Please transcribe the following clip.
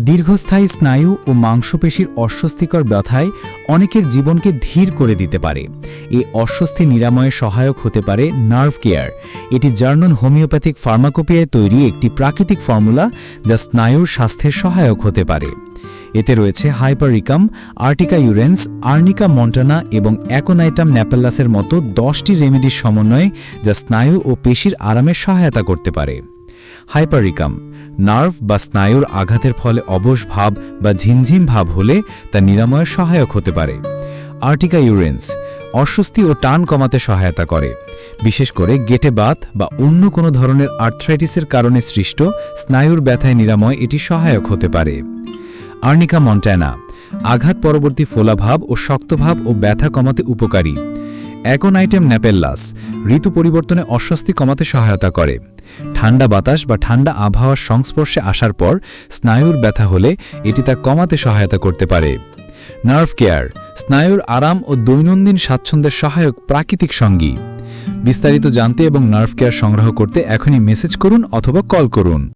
দীর্ঘস্থায়ী স্নায়ু ও মাংসপেশির অস্বস্তিকর ব্যথায় অনেকের জীবনকে ধীর করে দিতে পারে। এই অস্বস্তি নিরাময়ে সহায়ক হতে পারে নার্ভ কেয়ার। এটি জার্মান হোমিওপ্যাথিক ফার্মাকোপিয়ায় তৈরি একটি প্রাকৃতিক ফর্মুলা যা স্নায়ুর স্বাস্থ্যের সহায়ক হতে পারে। এতে রয়েছে hypericum urtica urens, arnica montana এবং অ্যাকোনাইটাম ন্যাপেল্লাসের মতো দশটি রেমেডির সমন্বয়ে যা স্নায়ু ও পেশির আরামে সহায়তা করতে পারে। হাইপারিকাম। নার্ভ বা স্নায়ুর আঘাতের ফলে অবশ ভাব বা ঝিমঝিম ভাব হলে তা নিরাময়ের সহায়ক হতে পারে। আর্টিকা ইউরেন্স, অস্বস্তি ও টান কমাতে সহায়তা করে। বিশেষ করে গেটে বাত বা অন্য কোনো ধরনের আর্থ্রাইটিসের কারণে সৃষ্ট স্নায়ুর ব্যথায় নিরাময় এটি সহায়ক হতে পারে। আর্নিকা মন্টানা, আঘাত পরবর্তী ফোলাভাব ও শক্তভাব ও ব্যথা কমাতে উপকারী। অ্যাকোনাইটেম ন্যাপেল্লাস। ঋতু পরিবর্তনে অস্বস্তি কমাতে সহায়তা করে। ঠান্ডা বাতাস বা ঠান্ডা আবহাওয়ার সংস্পর্শে আসার পর স্নায়ুর ব্যথা হলে এটি তা কমাতে সহায়তা করতে পারে। নার্ভ কেয়ার, স্নায়ুর আরাম ও দৈনন্দিন স্বাচ্ছন্দ্যের সহায়ক প্রাকৃতিক সঙ্গী। বিস্তারিত জানতে এবং নার্ভ কেয়ার সংগ্রহ করতে এখনই মেসেজ করুন অথবা কল করুন।